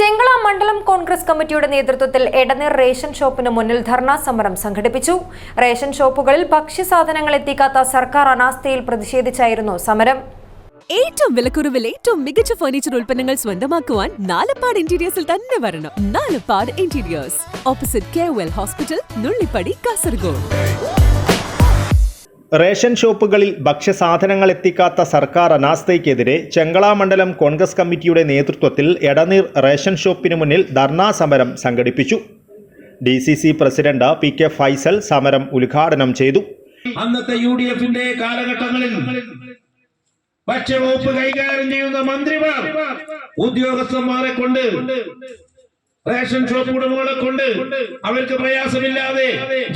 ചെങ്കള മണ്ഡലം കോൺഗ്രസ് കമ്മിറ്റിയുടെ നേതൃത്വത്തിൽ എടനീർ റേഷൻ ഷോപ്പിന് മുന്നിൽ ധർണാ സമരം സംഘടിപ്പിച്ചു. റേഷൻ ഷോപ്പുകളിൽ ഭക്ഷ്യസാധനങ്ങൾ എത്തിക്കാത്ത സർക്കാർ അനാസ്ഥയിൽ പ്രതിഷേധിച്ചായിരുന്നു സമരം. ഏറ്റവും വിലക്കുറവിൽ ഏറ്റവും മികച്ച ഫർണിച്ചർ ഉൽപ്പന്നങ്ങൾ സ്വന്തമാക്കുവാൻ നാലപ്പാട് ഇന്റീരിയേഴ്സിൽ തന്നെ വരണം. Nalappad interiors opposite K hospital Nullippady Kasaragod ration ഷോപ്പുകളിൽ ഭക്ഷ്യസാധനങ്ങൾ എത്തിക്കാത്ത സർക്കാർ അനാസ്ഥയ്ക്കെതിരെ ചെങ്കള മണ്ഡലം കോൺഗ്രസ് കമ്മിറ്റിയുടെ നേതൃത്വത്തിൽ എടനീർ റേഷൻ ഷോപ്പിന് മുന്നിൽ ധർണാ സമരം സംഘടിപ്പിച്ചു. D C C president P K Faisal സമരം ഉദ്ഘാടനം ചെയ്തു. അന്നത്തെ യു ഡി എഫിന്റെ കാലഘട്ടങ്ങളിൽ ഭക്ഷ്യവകുപ്പ് കൈകാര്യം ചെയ്യുന്ന മന്ത്രിമാർ ഉദ്യോഗസ്ഥന്മാരെ കൊണ്ട് റേഷൻ ഷോപ്പ് ഉടമകളെ കൊണ്ട് അവർക്ക് പ്രയാസമില്ലാതെ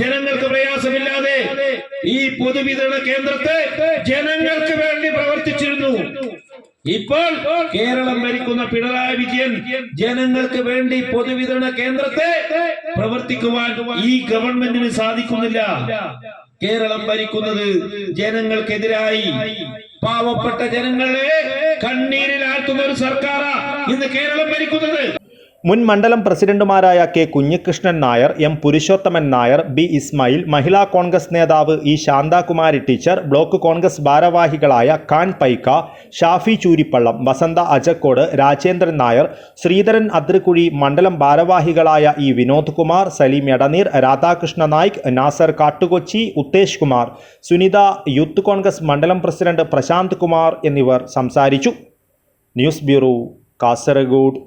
ജനങ്ങൾക്ക് പ്രയാസമില്ലാതെ ഈ പൊതുവിതരണ കേന്ദ്രത്തെ ജനങ്ങൾക്ക് വേണ്ടി പ്രവർത്തിച്ചിരുന്നു. ഇപ്പോൾ കേരളം ഭരിക്കുന്ന പിണറായി വിജയൻ ജനങ്ങൾക്ക് വേണ്ടി പൊതുവിതരണ കേന്ദ്രത്തെ പ്രവർത്തിക്കുവാൻ ഈ ഗവൺമെന്റിന് സാധിക്കുന്നില്ല. കേരളം ഭരിക്കുന്നത് ജനങ്ങൾക്കെതിരായി. പാവപ്പെട്ട ജനങ്ങളെ കണ്ണീരിലാഴ്ത്തുന്ന ഒരു സർക്കാരാ ഇന്ന് കേരളം ഭരിക്കുന്നത്. മുൻ മണ്ഡലം പ്രസിഡന്റുമാരായ K Kunhikrishnan Nair M Purushothaman Nair B Ismail Mahila Congress നേതാവ് E Santhakumari teacher block Congress ഭാരവാഹികളായ ഖാൻ പൈക്ക ഷാഫി ചൂരിപ്പള്ളം വസന്ത അജക്കോട് രാജേന്ദ്രൻ നായർ ശ്രീധരൻ അതിർക്കുഴി മണ്ഡലം ഭാരവാഹികളായ E Vinod Kumar Saleem Edaneer Radhakrishna Naik Nasar Kattukochi Uthesh Kumar Sunitha youth Congress മണ്ഡലം പ്രസിഡന്റ് പ്രശാന്ത് കുമാർ എന്നിവർ സംസാരിച്ചു. News bureau Kasaragod.